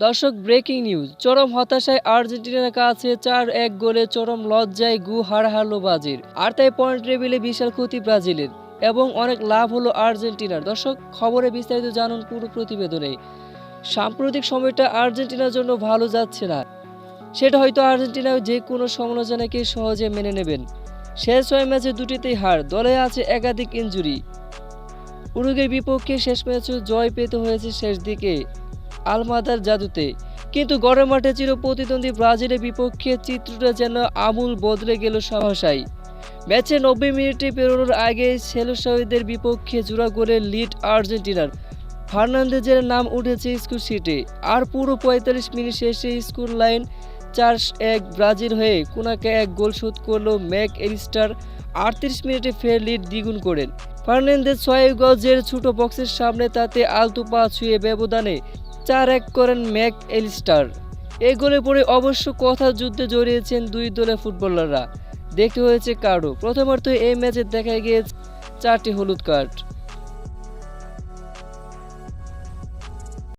দর্শক breaking news চরম হতাশায় আর্জেন্টিনার কাছে চার এক গোলে চরম লজ্জায় গু হার হারলো ব্রাজিল। আর তাই পয়েন্ট টেবিলে বিশাল ক্ষতি ব্রাজিলের। এবং অনেক লাভ হলো আর্জেন্টিনার। দর্শক, খবরে বিস্তারিত জানুন পুরো প্রতিবেদনে। সাম্প্রতিক সময়টা আর্জেন্টিনার জন্য ভালো যাচ্ছে না। সেটা হয়তো আর্জেন্টিনা যে কোনো সমালোচনাকে সহজে মেনে নেবেন। শেষ ছয় ম্যাচে দুটিতেই হার। দলে আছে একাধিক ইনজুরি। উরুগের বিপক্ষে শেষ ম্যাচে জয় পেতে হয়েছে শেষ দিকে। আলমাদার জাদুতে। কিন্তু গড়ে মাঠে চির প্রতিদ্বন্দ্বী ব্রাজিলের বিপক্ষে চিত্রটা যেন আমূল বদলে গেল সহসাই ম্যাচে নব্বই মিনিটে পেরোনোর আগে সেলোসাহিদের বিপক্ষে জোড়া করে লিড আর্জেন্টিনার ফার্নান্দেজের নাম উঠেছে স্কুল সিটে আর পুরো পঁয়তাল্লিশ মিনিট শেষে স্কুল লাইন চার এক ব্রাজিল হয়ে কোনাকে এক গোল শোধ করল ম্যাক এলিস্টার। আটত্রিশ মিনিটে ফের লিড দ্বিগুণ করেন। ফার্নান্দেজ ছয় গজের ছোট বক্সের সামনে তাতে আলতু পা ছুঁয়ে ব্যবধানে চার এক করেন ম্যাক এলিস্টার। এই গোলে পরে অবশ্য কথা যুদ্ধে জড়িয়েছেন দুই দলের ফুটবলাররা। দেখতে হয়েছে কার্ডও প্রথমার্ধ এই ম্যাচে দেখা গিয়েছে চারটি হলুদ কার্ড।